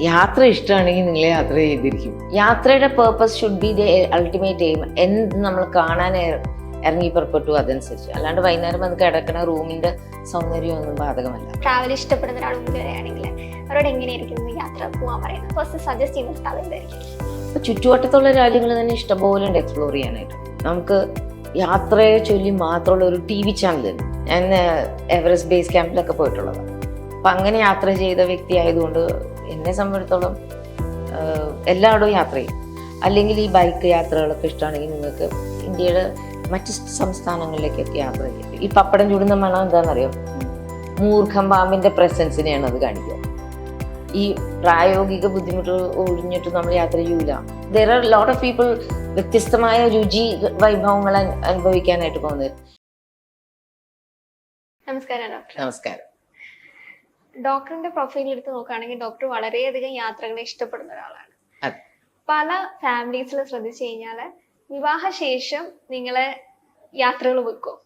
യാത്ര ഇഷ്ടമാണെങ്കിൽ നിങ്ങൾ യാത്ര ചെയ്തിരിക്കും. യാത്രയുടെ purpose should be the ultimate aim എന്ത് നമ്മൾ കാണാൻ ഇറ- ഇറങ്ങി പുറപ്പെട്ടു അതനുസരിച്ച്. അല്ലാണ്ട് വൈകുന്നേരം വന്ന് കിടക്കണ റൂമിന്റെ സൗന്ദര്യം ഒന്നും ബാധകമല്ല. ട്രാവൽ ഇഷ്ടപ്പെടുന്ന ഒരാൾ വരികയാണെങ്കിൽ അവരോട് എങ്ങനെയായിരിക്കും യാത്ര പോകാൻ പറയുന്നത്? ഫസ്റ്റ് സജസ്റ്റ് ചെയ്യുന്ന സ്ഥലം എന്തായിരിക്കും? ഇപ്പൊ ചുറ്റുവട്ടത്തുള്ള രാജ്യങ്ങൾ തന്നെ ഇഷ്ടംപോലെ ഉണ്ട് എക്സ്പ്ലോർ ചെയ്യാനായിട്ട്. നമുക്ക് യാത്രയെ ചൊല്ലി മാത്രമുള്ള ഒരു ടി വി ചാനൽ ഞാൻ എവറസ്റ്റ് ബേസ് ക്യാമ്പിലൊക്കെ പോയിട്ടുള്ളതാണ്. അപ്പൊ അങ്ങനെ യാത്ര ചെയ്ത വ്യക്തി ആയതുകൊണ്ട് എന്നെ സംബന്ധിച്ചിടത്തോളം എല്ലായിടവും യാത്ര ചെയ്യും. അല്ലെങ്കിൽ ഈ ബൈക്ക് യാത്രകളൊക്കെ ഇഷ്ടമാണെങ്കിൽ നിങ്ങൾക്ക് ഇന്ത്യയുടെ മറ്റ് സംസ്ഥാനങ്ങളിലേക്കൊക്കെ യാത്ര ചെയ്യും. ഈ പപ്പടം ചൂടുന്ന മണം എന്താണെന്നറിയോ? മൂർഖം പാമ്പിന്റെ പ്രസൻസിനെയാണ് അത് കാണിക്കുക. ഈ പ്രായോഗിക ബുദ്ധിമുട്ട് ഒഴിഞ്ഞിട്ട് നമ്മൾ യാത്ര ചെയ്യൂല. There are lot of people വ്യത്യസ്തമായ രുചി വൈഭവങ്ങൾ അനു- അനുഭവിക്കാനായിട്ട് പോകുന്നത് നമസ്കാരം നമസ്കാരം. ഡോക്ടറിന്റെ പ്രൊഫൈൽ എടുത്ത് നോക്കുകയാണെങ്കിൽ ഡോക്ടർ വളരെയധികം യാത്രകളെ ഇഷ്ടപ്പെടുന്ന ഒരാളാണ്. പല ഫാമിലീസിൽ ശ്രദ്ധിച്ചു കഴിഞ്ഞാൽ വിവാഹശേഷം നിങ്ങളെ യാത്രകൾ വെക്കും.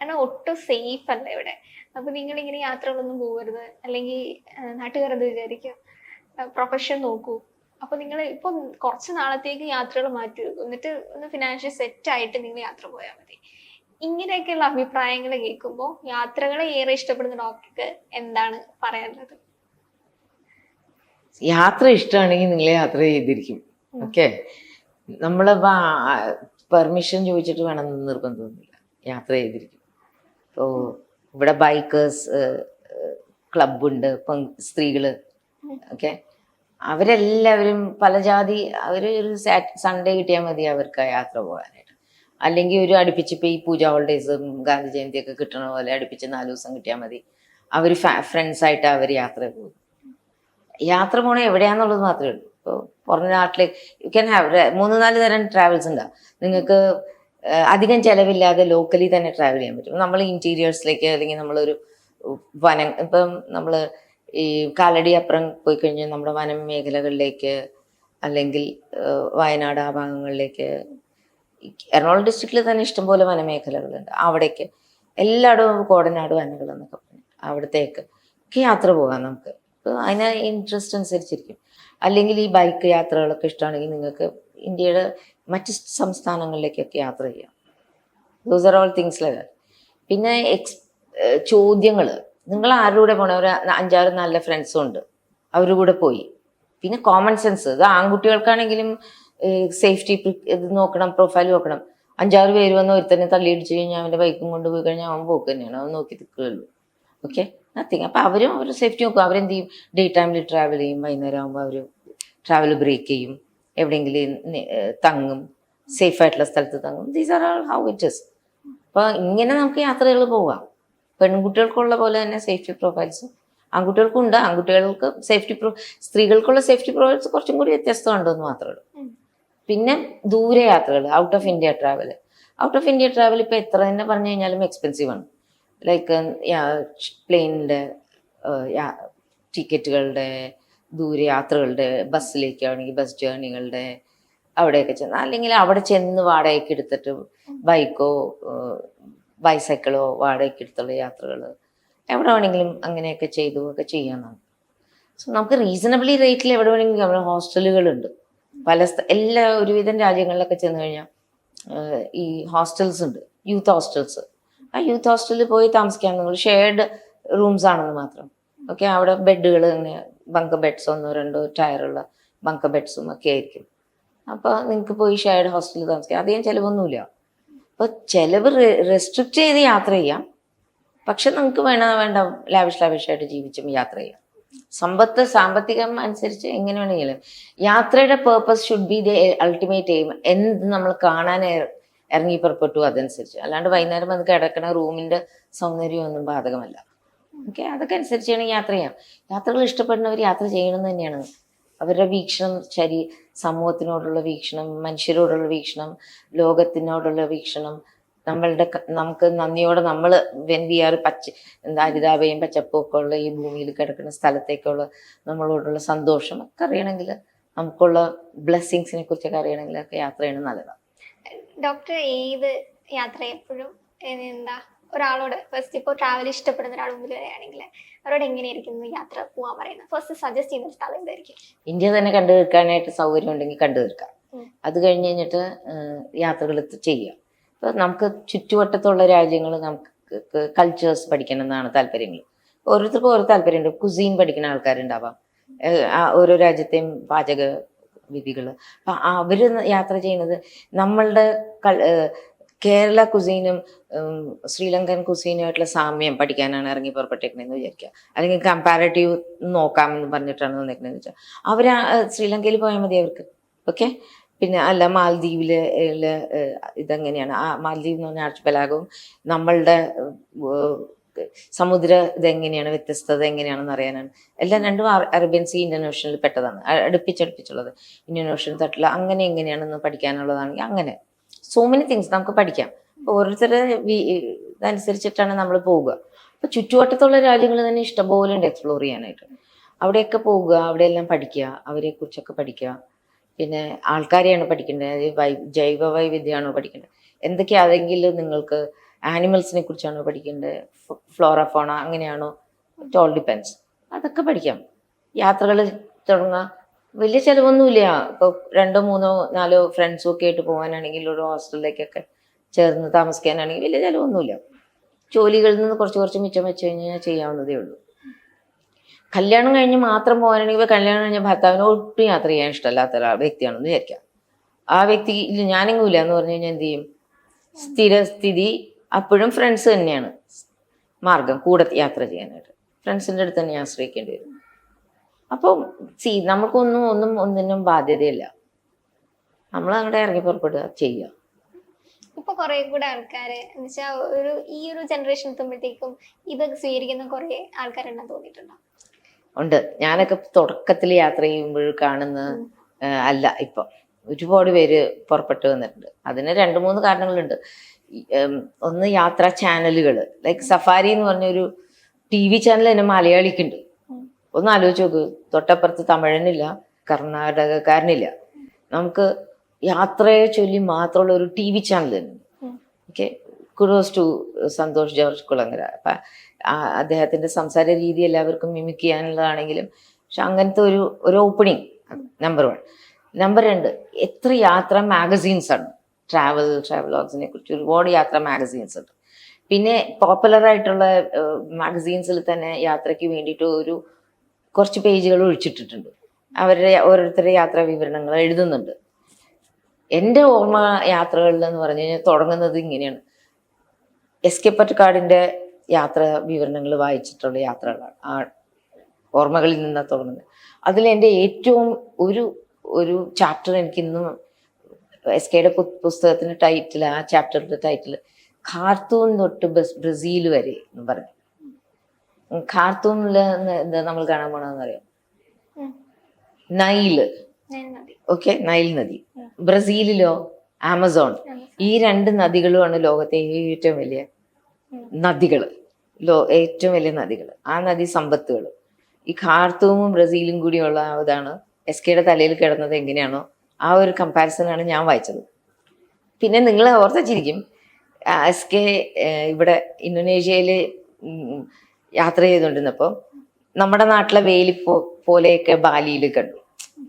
കാരണം ഒട്ടും സേഫ് അല്ല ഇവിടെ. അപ്പൊ നിങ്ങൾ ഇങ്ങനെ യാത്രകളൊന്നും പോകരുത്. അല്ലെങ്കിൽ നാട്ടുകാരത് വിചാരിക്കും? പ്രൊഫഷൻ നോക്കൂ. അപ്പൊ നിങ്ങൾ ഇപ്പൊ കുറച്ച് നാളത്തേക്ക് യാത്രകൾ മാറ്റി വെക്കും എന്നിട്ട് ഒന്ന് ഫിനാൻഷ്യൽ സെറ്റ് ആയിട്ട് നിങ്ങൾ യാത്ര പോയാൽ മതി. ഇങ്ങനെയൊക്കെയുള്ള അഭിപ്രായങ്ങൾ കേൾക്കുമ്പോൾ യാത്രകളെ ഏറെ ഇഷ്ടപ്പെടുന്ന ഡോക്ടർക്ക് എന്താണ് പറയാനുള്ളത്? യാത്ര ഇഷ്ടമാണെങ്കിൽ നിങ്ങൾ യാത്ര ചെയ്തിരിക്കും. ഓക്കെ? നമ്മൾ പെർമിഷൻ ചോദിച്ചിട്ട് വേണം നിർബന്ധമൊന്നുമില്ല. യാത്ര ചെയ്തിരിക്കും. ഇപ്പോൾ ഇവിടെ ബൈക്കേഴ്സ് ക്ലബുണ്ട് ഇപ്പം സ്ത്രീകൾ. ഉം. ഓക്കെ? അവരെല്ലാവരും പല ജാതി അവർ ഒരു സാറ്റ് സൺഡേ കിട്ടിയാൽ മതി അവർക്ക് യാത്ര പോകാനായിട്ട്. അല്ലെങ്കിൽ ഒരു അടുപ്പിച്ച് ഇപ്പോൾ ഈ പൂജ ഹോളിഡേയ്സും ഗാന്ധി ജയന്തിയൊക്കെ കിട്ടണ പോലെ അടുപ്പിച്ച് നാല് ദിവസം കിട്ടിയാൽ മതി. അവർ ഫ്രണ്ട്സായിട്ട് അവർ യാത്ര പോകും. യാത്ര പോകണേ എവിടെയാന്നുള്ളത് മാത്രമേ ഉള്ളൂ. ഇപ്പോൾ പുറം നാട്ടിലേക്ക് യു ക്യാൻ ഹാവ് മൂന്ന് നാല് തരം ട്രാവൽസ് ഉണ്ടാവും നിങ്ങൾക്ക് അധികം ചിലവില്ലാതെ ലോക്കലി തന്നെ ട്രാവൽ ചെയ്യാൻ പറ്റും. നമ്മൾ ഇന്റീരിയേഴ്സിലേക്ക് അല്ലെങ്കിൽ നമ്മളൊരു വനം ഇപ്പം നമ്മൾ ഈ കാലടി അപ്പുറം പോയി കഴിഞ്ഞാൽ നമ്മുടെ വനം മേഖലകളിലേക്ക് അല്ലെങ്കിൽ വയനാട് ആ ഭാഗങ്ങളിലേക്ക് എറണാകുളം ഡിസ്ട്രിക്റ്റിൽ തന്നെ ഇഷ്ടംപോലെ വനമേഖലകളുണ്ട്. അവിടേക്ക് എല്ലായിടവും കോടനാട് വനകൾ എന്നൊക്കെ പറഞ്ഞു അവിടത്തേക്ക് ഒക്കെ യാത്ര പോകാം നമുക്ക്. അതിന് ഇൻട്രസ്റ്റ് അനുസരിച്ചിരിക്കും. അല്ലെങ്കിൽ ഈ ബൈക്ക് യാത്രകളൊക്കെ ഇഷ്ടമാണെങ്കിൽ നിങ്ങൾക്ക് ഇന്ത്യയുടെ മറ്റ് സംസ്ഥാനങ്ങളിലേക്കൊക്കെ യാത്ര ചെയ്യാം. Those are all things like പിന്നെ എക്സ് ചോദ്യങ്ങൾ നിങ്ങൾ ആരുടെ കൂടെ പോണ? ഒരു അഞ്ചാറ് നല്ല ഫ്രണ്ട്സും ഉണ്ട്. അവരുടെ കൂടെ പോയി. പിന്നെ കോമൺ സെൻസ് ഇത് ആൺകുട്ടികൾക്കാണെങ്കിലും സേഫ്റ്റി ഇത് നോക്കണം പ്രൊഫൈൽ നോക്കണം. അഞ്ചാറ് പേര് വന്ന് ഒരുത്തന്നെ തള്ളിയിടിച്ച് കഴിഞ്ഞാൽ അവന്റെ ബൈക്കും കൊണ്ട് പോയി കഴിഞ്ഞാൽ അവൻ പോക്ക് തന്നെയാണ്. അവൻ നോക്കി നിൽക്കുകയുള്ളൂ ഓക്കെ നത്തിങ് അപ്പം അവരും അവർ സേഫ്റ്റി നോക്കും. അവരെന്ത് ചെയ്യും? ഡേ ടൈമിൽ ട്രാവൽ ചെയ്യും. വൈകുന്നേരം ആകുമ്പോൾ അവർ ട്രാവൽ ബ്രേക്ക് ചെയ്യും. എവിടെയെങ്കിലും തങ്ങും. സേഫ് ആയിട്ടുള്ള സ്ഥലത്ത് തങ്ങും. These are all how it is അപ്പോൾ ഇങ്ങനെ നമുക്ക് യാത്രകൾ പോവാം. പെൺകുട്ടികൾക്കുള്ള പോലെ തന്നെ സേഫ്റ്റി പ്രൊഫൈൽസ് ആൺകുട്ടികൾക്കും ഉണ്ട്. ആൺകുട്ടികൾക്ക് സേഫ്റ്റി പ്രൊ സ്ത്രീകൾക്കുള്ള സേഫ്റ്റി പ്രൊഫൈൽസ് കുറച്ചും കൂടി വ്യത്യസ്തമുണ്ടെന്ന് മാത്രമേ ഉള്ളൂ. പിന്നെ ദൂരെ യാത്രകൾ out of India travel out of India travel ഇപ്പോൾ എത്ര തന്നെ പറഞ്ഞു കഴിഞ്ഞാലും എക്സ്പെൻസീവ് ആണ്. ലൈക്ക് പ്ലെയിനിന്റെ ടിക്കറ്റുകളുടെ ദൂരെ യാത്രകളുടെ ബസ്സിലേക്ക് ആണെങ്കിൽ ബസ് ജേർണികളുടെ അവിടെയൊക്കെ ചെന്ന് അല്ലെങ്കിൽ അവിടെ ചെന്ന് വാടകയ്ക്ക് എടുത്തിട്ട് ബൈക്കോ ബൈസൈക്കിളോ വാടകയ്ക്ക് എടുത്തുള്ള യാത്രകൾ എവിടെ വേണമെങ്കിലും അങ്ങനെയൊക്കെ ചെയ്തു ഒക്കെ ചെയ്യാനാണ് സോ നമുക്ക് റീസണബിളി റേറ്റിൽ എവിടെ വേണമെങ്കിലും നമ്മുടെ ഹോസ്റ്റലുകളുണ്ട് പല എല്ലാ ഒരുവിധം രാജ്യങ്ങളിലൊക്കെ ചെന്ന് കഴിഞ്ഞാൽ ഈ ഹോസ്റ്റൽസ് ഉണ്ട്. Youth hostels. ആ യൂത്ത് ഹോസ്റ്റലിൽ പോയി താമസിക്കാൻ നിങ്ങൾ ഷെയർഡ് റൂംസ് ആണെന്ന് മാത്രം. ഓക്കെ അവിടെ ബെഡുകൾ ഇങ്ങനെ ബങ്ക് ബെഡ്സ് ഒന്നോ രണ്ടോ ടയറുള്ള ബങ്ക് ബെഡ്സും ഒക്കെ ആയിരിക്കും. അപ്പോൾ നിങ്ങൾക്ക് പോയി ഷെയർഡ് ഹോസ്റ്റലിൽ താമസിക്കാം. അധികം ചിലവൊന്നുമില്ല. അപ്പോൾ ചിലവ് റെസ്ട്രിക്റ്റ് ചെയ്ത് യാത്ര ചെയ്യാം. പക്ഷെ നിങ്ങൾക്ക് വേണ വേണ്ട ലാവിഷ് ആയിട്ട് ജീവിച്ചും യാത്ര ചെയ്യാം. സമ്പത്ത് സാമ്പത്തികം അനുസരിച്ച് എങ്ങനെ വേണമെങ്കിലും. യാത്രയുടെ purpose should be the ultimate aim എന്ത് നമ്മൾ കാണാൻ ഇറങ്ങി പുറപ്പെട്ടു അതനുസരിച്ച്. അല്ലാണ്ട് വൈകുന്നേരം വന്ന് കിടക്കണ റൂമിന്റെ സൗന്ദര്യം ഒന്നും ബാധകമല്ല. ഓക്കെ അതൊക്കെ അനുസരിച്ചാണ് യാത്ര ചെയ്യാം യാത്രകൾ ഇഷ്ടപ്പെടുന്നവർ യാത്ര ചെയ്യണം തന്നെയാണ്. അവരുടെ വീക്ഷണം ശരി സമൂഹത്തിനോടുള്ള വീക്ഷണം മനുഷ്യരോടുള്ള വീക്ഷണം ലോകത്തിനോടുള്ള വീക്ഷണം നമ്മളുടെ നമുക്ക് നന്ദിയോടെ നമ്മൾ വെന്തിയാറ് പച്ച എന്താ ഹരിതാപയും പച്ചപ്പും ഒക്കെ ഉള്ള ഈ ഭൂമിയിൽ കിടക്കുന്ന സ്ഥലത്തേക്കുള്ള നമ്മളോടുള്ള സന്തോഷം ഒക്കെ അറിയണമെങ്കിൽ നമുക്കുള്ള ബ്ലെസ്സിങ്സിനെ കുറിച്ചൊക്കെ അറിയണമെങ്കിൽ ഒക്കെ യാത്ര ചെയ്യണം നല്ലതാണ്. ഡോക്ടർ ഏത് യാത്ര എപ്പോഴും എന്താ ഒരാളോട് ഫസ്റ്റ് ഇപ്പോൾ ട്രാവൽ ഇഷ്ടപ്പെടുന്ന ഒരാൾ മുമ്പിൽ വരികയാണെങ്കിൽ അവരോട് എങ്ങനെയായിരിക്കും യാത്ര പോകാൻ പറയുന്നത്? ഫസ്റ്റ് സജസ്റ്റ് ചെയ്യുന്ന സ്ഥലം എന്തായിരിക്കും? ഇന്ത്യ തന്നെ കണ്ടു തീർക്കാനായിട്ട് സൗകര്യം ഉണ്ടെങ്കിൽ കണ്ടു തീർക്കാം. അത് കഴിഞ്ഞ് കഴിഞ്ഞിട്ട് യാത്രകൾ ചെയ്യുക നമുക്ക് ചുറ്റുവട്ടത്തുള്ള രാജ്യങ്ങൾ നമുക്ക് കൾച്ചേഴ്സ് പഠിക്കണം എന്നാണ് താല്പര്യങ്ങൾ ഓരോരുത്തർക്കും ഓരോ താല്പര്യമുണ്ട്. കുസീൻ പഠിക്കുന്ന ആൾക്കാരുണ്ടാവാം. ഓരോ രാജ്യത്തെയും പാചക വിധികൾ അപ്പം അവർ യാത്ര ചെയ്യുന്നത് നമ്മളുടെ കേരള കുസീനും ശ്രീലങ്കൻ കുസീനുമായിട്ടുള്ള സാമ്യം പഠിക്കാനാണ് ഇറങ്ങി പുറപ്പെട്ടേക്കണെന്ന് വിചാരിക്കുക അല്ലെങ്കിൽ കമ്പാരറ്റീവ് നോക്കാമെന്ന് പറഞ്ഞിട്ടാണ് വന്നേക്കണെന്ന് വെച്ചാൽ അവർ ശ്രീലങ്കയിൽ പോയാൽ മതി അവർക്ക്. ഓക്കെ? പിന്നെ അല്ല മാലദ്വീപിൽ ഇതെങ്ങനെയാണ്. ആ മാലദ്വീപ് എന്ന് പറഞ്ഞ ആർച്ചുപലാകും നമ്മളുടെ സമുദ്ര ഇതെങ്ങനെയാണ് വ്യത്യസ്തത എങ്ങനെയാണെന്ന് അറിയാനാണ്. എല്ലാം രണ്ടും അറ- അറേബ്യൻ സീ ഇന്ത്യൻ ഓഷനിൽ പെട്ടതാണ്. അടുപ്പിച്ചടുപ്പിച്ചുള്ളത്. ഇന്ത്യൻ ഓഷൻ തട്ടില്ല അങ്ങനെ എങ്ങനെയാണെന്ന് പഠിക്കാനുള്ളതാണെങ്കിൽ അങ്ങനെ. സോ മെനി തിങ്സ് നമുക്ക് പഠിക്കാം. ഓരോരുത്തരുടെ ഇതനുസരിച്ചിട്ടാണ് നമ്മൾ പോവുക. അപ്പൊ ചുറ്റുവട്ടത്തുള്ള രാജ്യങ്ങൾ തന്നെ ഇഷ്ടംപോലെ ഉണ്ട് എക്സ്പ്ലോർ ചെയ്യാനായിട്ട്. അവിടെയൊക്കെ പോവുക അവിടെയെല്ലാം പഠിക്കുക അവരെ കുറിച്ചൊക്കെ പഠിക്കുക. പിന്നെ ആൾക്കാരെയാണ് പഠിക്കേണ്ടത് വൈ ജൈവ വൈവിധ്യമാണോ പഠിക്കേണ്ടത്? എന്തൊക്കെയാണെങ്കിലും നിങ്ങൾക്ക് ആനിമൽസിനെ കുറിച്ചാണോ പഠിക്കേണ്ടത്? ഫ്ലോറ ഫോണ അങ്ങനെയാണോ? It all depends. അതൊക്കെ പഠിക്കാം. യാത്രകൾ തുടങ്ങാം. വലിയ ചിലവൊന്നുമില്ല. ഇപ്പോൾ രണ്ടോ മൂന്നോ നാലോ ഫ്രണ്ട്സും ഒക്കെ ആയിട്ട് പോകാനാണെങ്കിൽ ഒരു ഹോസ്റ്റലിലേക്കൊക്കെ ചേർന്ന് താമസിക്കാനാണെങ്കിൽ വലിയ ചിലവൊന്നുമില്ല. ജോലികളിൽ നിന്ന് കുറച്ച് കുറച്ച് മിച്ചം വെച്ച് കഴിഞ്ഞാൽ ചെയ്യാവുന്നതേ ഉള്ളൂ. കല്യാണം കഴിഞ്ഞ് മാത്രം പോകാനാണെങ്കിൽ കല്യാണം കഴിഞ്ഞ ഭർത്താവിനെ ഒട്ടും യാത്ര ചെയ്യാൻ ഇഷ്ടമല്ലാത്ത ഒരാൾ വ്യക്തിയാണെന്ന് വിചാരിക്കാം ആ വ്യക്തി ഇല്ല എന്ന് പറഞ്ഞു കഴിഞ്ഞാൽ എന്ത് ചെയ്യും? സ്ഥിരസ്ഥിതി അപ്പോഴും ഫ്രണ്ട്സ് തന്നെയാണ്. മാർഗം കൂടെ യാത്ര ചെയ്യാനായിട്ട്. ഫ്രണ്ട്സിന്റെ അടുത്ത് തന്നെ ആശ്രയിക്കേണ്ടി വരും. അപ്പോൾ സി നമുക്കൊന്നും ഒന്നും ഒന്നിനും ബാധ്യതയില്ല. നമ്മൾ അങ്ങോട്ട് ഇറങ്ങി പുറപ്പെടുക ചെയ്യുക. ഇപ്പൊ കുറെ കൂടെ ആൾക്കാര് എന്നുവെച്ചാൽ ഒരു ഈ ഒരു ജനറേഷൻ എത്തുമ്പോഴത്തേക്കും ഇത് സ്വീകരിക്കുന്ന കുറെ ആൾക്കാരുണ്ടെന്ന് തോന്നിയിട്ടുണ്ടോ? ഉണ്ട്. ഞാനൊക്കെ തുടക്കത്തിൽ യാത്ര ചെയ്യുമ്പോൾ കാണുന്ന അല്ല ഇപ്പൊ ഒരുപാട് പേര് പുറപ്പെട്ടു വന്നിട്ടുണ്ട്. അതിന് രണ്ട് മൂന്ന് കാരണങ്ങളുണ്ട്. ഒന്ന് യാത്രാ ചാനലുകൾ ലൈക്ക് സഫാരി എന്ന് പറഞ്ഞൊരു ടി വി ചാനൽ തന്നെ മലയാളിക്കുണ്ട്. ഒന്ന് ആലോചിച്ച് നോക്ക്. തൊട്ടപ്പുറത്ത് തമിഴനില്ല കർണാടകക്കാരനില്ല. നമുക്ക് യാത്രയെ ചൊല്ലി മാത്രമുള്ള ഒരു ടി വി ചാനൽ തന്നെ. Okay? Kudos to Santhosh George Kulangara അപ്പം അദ്ദേഹത്തിന്റെ സംസാര രീതി എല്ലാവർക്കും മിമിക് ചെയ്യാനുള്ളതാണെങ്കിലും പക്ഷെ അങ്ങനത്തെ ഒരു ഒരു ഓപ്പണിങ് നമ്പർ വൺ നമ്പർ രണ്ട് എത്ര യാത്ര മാഗസീൻസ് ആണ്. ട്രാവൽ ട്രാവലോഗ്സിനെ കുറിച്ച് ഒരുപാട് യാത്ര മാഗസീൻസ് ഉണ്ട്. പിന്നെ പോപ്പുലർ ആയിട്ടുള്ള മാഗസീൻസിൽ തന്നെ യാത്രയ്ക്ക് വേണ്ടിയിട്ട് ഒരു കുറച്ച് പേജുകൾ ഒഴിച്ചിട്ടിട്ടുണ്ട്. അവരുടെ ഓരോരുത്തരുടെ യാത്രാ വിവരണങ്ങൾ എഴുതുന്നുണ്ട്. എന്റെ ഓർമ്മ യാത്രകളിൽ എന്ന് പറഞ്ഞു കഴിഞ്ഞാൽ തുടങ്ങുന്നത് ഇങ്ങനെയാണ്. എസ് കെ പറ്റക്കാടിന്റെ യാത്ര വിവരണങ്ങൾ വായിച്ചിട്ടുള്ള യാത്രകളാണ്. ആ ഓർമ്മകളിൽ നിന്നാണ് തുടങ്ങുന്നത് അതിൽ എന്റെ ഏറ്റവും ഒരു ഒരു ചാപ്റ്റർ എനിക്കിന്നും എസ് കെയുടെ പുസ്തകത്തിന്റെ ടൈറ്റിൽ ആ ചാപ്റ്ററിന്റെ ടൈറ്റിൽ ഖാർത്തൂൻ തൊട്ട് ബസ് ബ്രസീൽ വരെ എന്ന് പറഞ്ഞു. ഉം, എന്താ നമ്മൾ കാണാൻ പോണെന്ന് അറിയാം. നൈൽ. ഓക്കെ നൈൽ നദി. ബ്രസീലിലോ? ആമസോൺ. ഈ രണ്ട് നദികളുമാണ് ലോകത്തെ ഏറ്റവും വലിയ. നദികൾ ലോ ഏറ്റവും വലിയ നദികൾ ആ നദി സമ്പത്തുകൾ ഈ ഖാർത്തൂമും ബ്രസീലും കൂടിയുള്ള ഇതാണ് എസ് കെയുടെ തലയിൽ കിടന്നത് എങ്ങനെയാണോ ആ ഒരു കമ്പാരിസനാണ് ഞാൻ വായിച്ചത്. പിന്നെ നിങ്ങൾ ഓർത്തച്ചിരിക്കും എസ് കെ ഇവിടെ ഇന്തോനേഷ്യയിൽ യാത്ര ചെയ്തുകൊണ്ടിരുന്നപ്പോൾ നമ്മുടെ നാട്ടിലെ പോ പോലെയൊക്കെ ബാലിയിൽ കണ്ടു.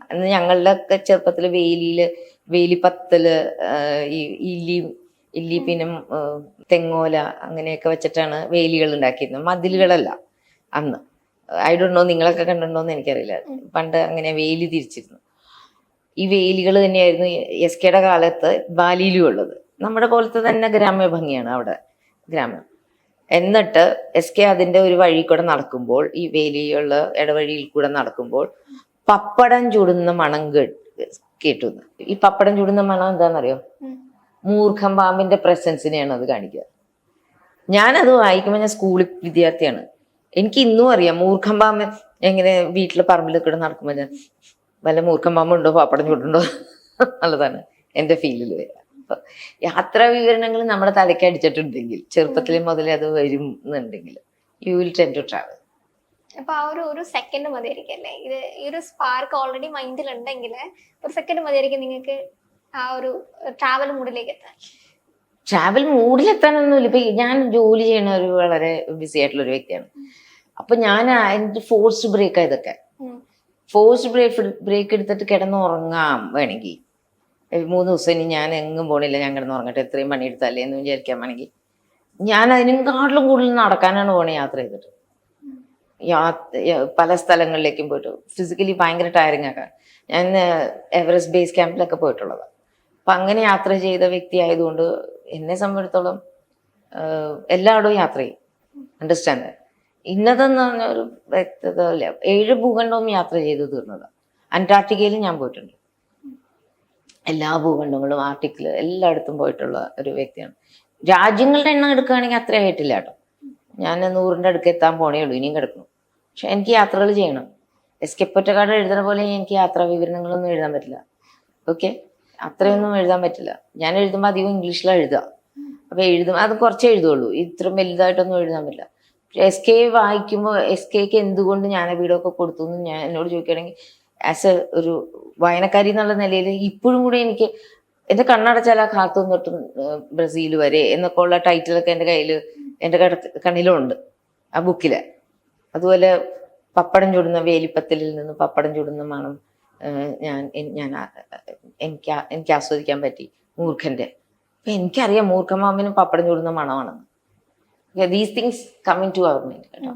അന്ന് ഞങ്ങളുടെ ഒക്കെ ചെറുപ്പത്തിൽ വേലിയിൽ വേലിപ്പത്തൽ ഇല്ലി ഇല്ലി പിന്നെ തെങ്ങോല അങ്ങനെയൊക്കെ വെച്ചിട്ടാണ് വേലികൾ ഉണ്ടാക്കിയിരുന്നത് മതിലുകളല്ല അന്ന്. നോ നിങ്ങളൊക്കെ കണ്ടിട്ടുണ്ടോന്ന് എനിക്കറിയില്ല. പണ്ട് അങ്ങനെ വേലി തിരിച്ചിരുന്നു. ഈ വേലികൾ തന്നെയായിരുന്നു എസ് കെയുടെ കാലത്ത് ബാലിയിലും ഉള്ളത്. നമ്മുടെ പോലത്തെ തന്നെ ഗ്രാമ്യ ഭംഗിയാണ് അവിടെ ഗ്രാമം. എന്നിട്ട് എസ് കെ അതിന്റെ ഒരു വഴി കൂടെ നടക്കുമ്പോൾ ഈ വേലിയുള്ള ഇടവഴിയിൽ കൂടെ നടക്കുമ്പോൾ പപ്പടം ചൂടുന്ന മണം കേട്ടു. ഈ പപ്പടം ചൂടുന്ന മണം എന്താണെന്നറിയോ. മൂർഖം പാമ്പിന്റെ പ്രസൻസിനെയാണ് അത് കാണിക്കുക. ഞാനത് വായിക്കുമ്പോൾ ഞാൻ സ്കൂളിൽ വിദ്യാർത്ഥിയാണ്. എനിക്ക് ഇന്നും അറിയാം മൂർഖം പാമ്പ് എങ്ങനെ വീട്ടിലെ പറമ്പിൽ കിട നടക്കുമ്പോൾ ഞാൻ വല്ല മൂർഖം പാമ്പുണ്ടോ? പപ്പടം ചൂടുണ്ടോ? എന്നുള്ളതാണ് എന്റെ ഫീലിൽ വരിക. അപ്പൊ യാത്രാ വിവരണങ്ങൾ നമ്മുടെ തലയ്ക്ക് അടിച്ചിട്ടുണ്ടെങ്കിൽ ചെറുപ്പത്തിൽ മുതലേ അത് വരും എന്നുണ്ടെങ്കിൽ you will tend to travel അപ്പൊ ആ ഒരു ഒരു സെക്കൻഡ് മതിയായിരിക്കും അല്ലേ? ഇത് ഈ ഒരു സ്പാർക്ക് ഓൾറെഡി മൈൻഡിൽ ഉണ്ടെങ്കിൽ ഒരു സെക്കൻഡ് മതിയായിരിക്കും നിങ്ങൾക്ക് ആ ഒരു ട്രാവൽ മൂഡിലേക്ക് എത്താൻ. ട്രാവൽ മൂഡിലെത്താനൊന്നുമില്ല ഇപ്പൊ ഞാൻ ജോലി ചെയ്യുന്ന ഒരു വളരെ ബിസി ആയിട്ടുള്ള ഒരു വ്യക്തിയാണ്. അപ്പൊ ഞാൻ അതിന്റെ ഫോഴ്സ് ബ്രേക്ക് ഇതൊക്കെ. ഫോഴ്സ് ബ്രേക്ക് ബ്രേക്ക് എടുത്തിട്ട് കിടന്ന് ഉറങ്ങാം വേണമെങ്കിൽ മൂന്ന് ദിവസം ഇനി ഞാൻ എങ്ങും പോണില്ല. ഞാൻ കിടന്ന് ഉറങ്ങട്ടെ എത്രയും പണിയെടുത്തല്ലേ എന്ന് വിചാരിക്കാൻ വേണമെങ്കിൽ. ഞാൻ അതിനെക്കാട്ടിലും കൂടുതൽ നടക്കാനാണ് പോണേ യാത്ര ചെയ്തിട്ട്. പല സ്ഥലങ്ങളിലേക്കും പോയിട്ട്. ഫിസിക്കലി ഭയങ്കര ഒക്കെ ഞാൻ എവറസ്റ്റ് ബേസ് ക്യാമ്പിലൊക്കെ പോയിട്ടുള്ളത്. അപ്പം അങ്ങനെ യാത്ര ചെയ്ത വ്യക്തി ആയതുകൊണ്ട് എന്നെ സംബന്ധിച്ചിടത്തോളം എല്ലായിടവും യാത്ര ചെയ്യും. അണ്ടർസ്റ്റാൻഡ് ഇന്നതെന്ന് പറഞ്ഞ ഒരു വ്യക്തത ഇല്ല. ഏഴ് ഭൂഖണ്ഡവും യാത്ര ചെയ്ത് തീർന്നത്. അന്റാർട്ടിക്കയിൽ ഞാൻ പോയിട്ടുണ്ട്. എല്ലാ ഭൂഖണ്ഡങ്ങളും ആർട്ടിക്കിൽ എല്ലായിടത്തും പോയിട്ടുള്ള ഒരു വ്യക്തിയാണ്. രാജ്യങ്ങളുടെ എണ്ണം എടുക്കുകയാണെങ്കിൽ അത്ര ആയിട്ടില്ല കേട്ടോ. ഞാൻ നൂറിന്റെ അടുക്ക് എത്താൻ പോണേ ഉള്ളൂ. ഇനിയും കിടക്കുന്നു. പക്ഷെ എനിക്ക് യാത്രകൾ ചെയ്യണം. എസ്കെപ്പൊറ്റക്കാട് എഴുതുന്ന പോലെ എനിക്ക് യാത്രാ വിവരണങ്ങളൊന്നും എഴുതാൻ പറ്റില്ല. ഓക്കെ അത്രയൊന്നും എഴുതാൻ പറ്റില്ല. ഞാൻ എഴുതുമ്പോൾ അധികം ഇംഗ്ലീഷിലാണ് എഴുതുക. അപ്പം എഴുതും അത് കുറച്ചേ എഴുതുള്ളൂ. ഇത്രയും വലുതായിട്ടൊന്നും എഴുതാൻ പറ്റില്ല. എസ് കെ വായിക്കുമ്പോൾ എസ് കെക്ക് എന്തുകൊണ്ട് ഞാൻ വീടൊക്കെ കൊടുത്തു എന്ന് ഞാൻ എന്നോട് ചോദിക്കുകയാണെങ്കിൽ ആസ് എ ഒരു വായനക്കാരി എന്നുള്ള നിലയിൽ ഇപ്പോഴും കൂടി എനിക്ക് എന്റെ കണ്ണടച്ചാൽ ആ കാത്തു തൊട്ടും ബ്രസീൽ വരെ എന്നൊക്കെ ഉള്ള ടൈറ്റിലൊക്കെ എന്റെ കയ്യിൽ എന്റെ കട കണ്ണിലുണ്ട് ആ ബുക്കിൽ അതുപോലെ പപ്പടം ചുടുന്ന വേലിപ്പത്തലിൽ നിന്ന് പപ്പടം ചുടുന്ന മണം ഞാൻ ഞാൻ എനിക്ക് എനിക്ക് ആസ്വദിക്കാൻ പറ്റി മൂർഖന്റെ. അപ്പൊ എനിക്കറിയാം മൂർഖമാമിനും പപ്പടം ചുടുന്ന മണമാണെന്ന്. These things coming to our mind കേട്ടോ.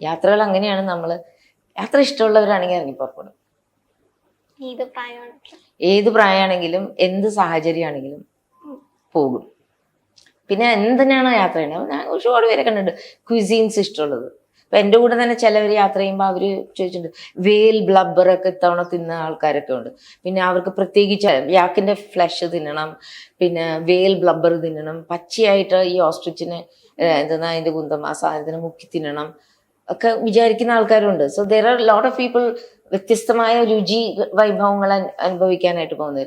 യാത്രകൾ അങ്ങനെയാണ് നമ്മൾ യാത്ര ഇഷ്ടമുള്ളവരാണെങ്കിൽ ഇറങ്ങി പുറപ്പെടും. ഏത് പ്രായമാണ് ഏത് പ്രായമാണെങ്കിലും എന്ത് സാഹചര്യമാണെങ്കിലും പോകും. പിന്നെ എന്തിനാണ് യാത്ര ചെയ്യുന്നത്? ഞാൻ ഒരുപാട് പേരെ കണ്ടിട്ടുണ്ട്. ക്വിസീൻസ് ഇഷ്ടമുള്ളത്. അപ്പൊ എന്റെ കൂടെ തന്നെ ചിലവർ യാത്ര ചെയ്യുമ്പോൾ അവർ ചോദിച്ചിട്ടുണ്ട് വേൽ ബ്ലബ്ബർ ഒക്കെ ഇത്തവണ തിന്ന ആൾക്കാരൊക്കെ ഉണ്ട്. പിന്നെ അവർക്ക് പ്രത്യേകിച്ച് യാക്കിന്റെ ഫ്ലഷ് തിന്നണം പിന്നെ വേൽ ബ്ലബ്ബർ തിന്നണം പച്ചയായിട്ട് ഈ ഓസ്ട്രിച്ചിനെ എന്തെന്നാ അതിന്റെ കുന്തം ആ സാധനത്തിന് മുക്കി തിന്നണം ഒക്കെ വിചാരിക്കുന്ന ആൾക്കാരുണ്ട്. So there are lot of people വ്യത്യസ്തമായ രുചി വൈഭവങ്ങൾ അനു- അനുഭവിക്കാനായിട്ട് പോകുന്നത്.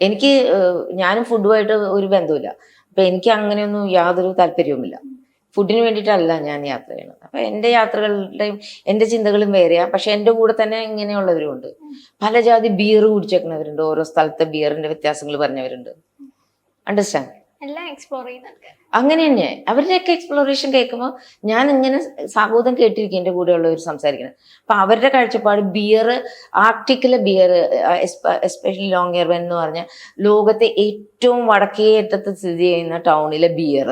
എനിക്ക് ഞാനും ഫുഡുമായിട്ട് ഒരു ബന്ധമില്ല അപ്പൊ എനിക്ക് അങ്ങനെയൊന്നും യാതൊരു താല്പര്യവുമില്ല. ഫുഡിന് വേണ്ടിയിട്ടല്ല ഞാൻ യാത്ര ചെയ്യണത് അപ്പൊ എന്റെ യാത്രകളുടെയും എന്റെ ചിന്തകളും വേറെയാ. പക്ഷെ എന്റെ കൂടെ തന്നെ ഇങ്ങനെയുള്ളവരും ഉണ്ട് പല ജാതി ബിയർ കുടിച്ചേക്കുന്നവരുണ്ട്. ഓരോ സ്ഥലത്തെ ബിയറിന്റെ വ്യത്യാസങ്ങൾ പറഞ്ഞവരുണ്ട്. അണ്ടർസ്റ്റാൻഡ് എല്ലാം എക്സ്പ്ലോർ അങ്ങനെ തന്നെ. അവരുടെയൊക്കെ എക്സ്പ്ലോറേഷൻ കേൾക്കുമ്പോൾ ഞാൻ ഇങ്ങനെ സാബോധം കേട്ടിരിക്കും എന്റെ കൂടെയുള്ളവർ സംസാരിക്കുന്നത്. അപ്പൊ അവരുടെ കാഴ്ചപ്പാട് ബിയർ ആർട്ടിക്കിലെ ബിയർ എസ്പെഷ്യലി ലോങ് ഇയർബൻ എന്ന് പറഞ്ഞ ലോകത്തെ ഏറ്റവും വടക്കേ അറ്റത്ത് സ്ഥിതി ചെയ്യുന്ന ടൗണിലെ ബിയർ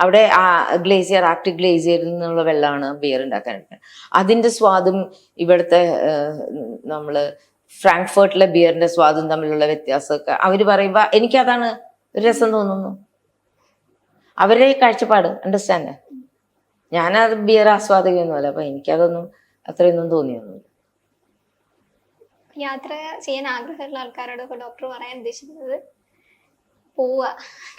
അവിടെ ആ ഗ്ലേസിയർ ആർട്ടിക് ഗ്ലേസിയറിൽ നിന്നുള്ള വെള്ളമാണ് ബിയർ ഉണ്ടാക്കാൻ അതിന്റെ സ്വാദും ഇവിടുത്തെ നമ്മൾ ഫ്രാങ്ക്ഫേർട്ടിലെ ബിയറിന്റെ സ്വാദും തമ്മിലുള്ള വ്യത്യാസമൊക്കെ അവർ പറയുമ്പോൾ എനിക്കതാണ് ഒരു രസം തോന്നുന്നു. അവരുടെ കാഴ്ചപ്പാട് അണ്ടർസ്റ്റാൻഡ് ഞാനത് ബിയർ ആസ്വാദിക്കൊന്നുമല്ല അപ്പം എനിക്കതൊന്നും അത്രയൊന്നും തോന്നിയൊന്നുമില്ല. യാത്ര ചെയ്യാൻ ആഗ്രഹമുള്ള ആൾക്കാരോട് ഡോക്ടർ പറയാൻ ഉദ്ദേശിക്കുന്നത്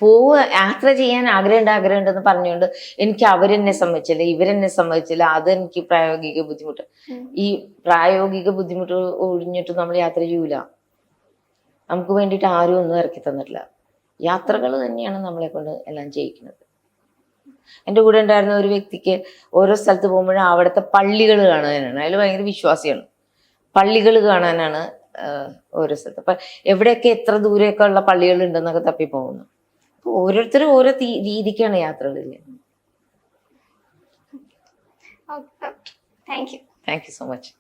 പോവുക. യാത്ര ചെയ്യാൻ ആഗ്രഹമുണ്ട് ആഗ്രഹമുണ്ടെന്ന് പറഞ്ഞുകൊണ്ട് എനിക്ക് അവരെന്നെ സമ്മതിച്ചില്ല ഇവരെന്നെ സമ്മതിച്ചില്ല. അത് എനിക്ക് പ്രായോഗിക ബുദ്ധിമുട്ട്. ഈ പ്രായോഗിക ബുദ്ധിമുട്ട് ഒഴിഞ്ഞിട്ട് നമ്മൾ യാത്ര ചെയ്യൂല. നമുക്ക് വേണ്ടിയിട്ട് ആരും ഒന്നും ഇറക്കി തന്നിട്ടില്ല. യാത്രകൾ തന്നെയാണ് നമ്മളെ കൊണ്ട് എല്ലാം ചെയ്യിക്കുന്നത്. എന്റെ കൂടെ ഉണ്ടായിരുന്ന ഒരു വ്യക്തിക്ക് ഓരോ സ്ഥലത്ത് പോകുമ്പോഴും അവിടുത്തെ പള്ളികൾ കാണാനാണ്. അയാൾ ഭയങ്കര വിശ്വാസിയാണ്. പള്ളികൾ കാണാനാണ് ഓരോ സ്ഥലത്ത്. അപ്പൊ എവിടെയൊക്കെ എത്ര ദൂരെയൊക്കെ ഉള്ള പള്ളികൾ ഉണ്ടെന്നൊക്കെ തപ്പി പോകുന്നു അപ്പൊ ഓരോരുത്തരും ഓരോ രീതിക്കാണ് യാത്രകൾ ചെയ്യുന്നത് okay thank you thank you so much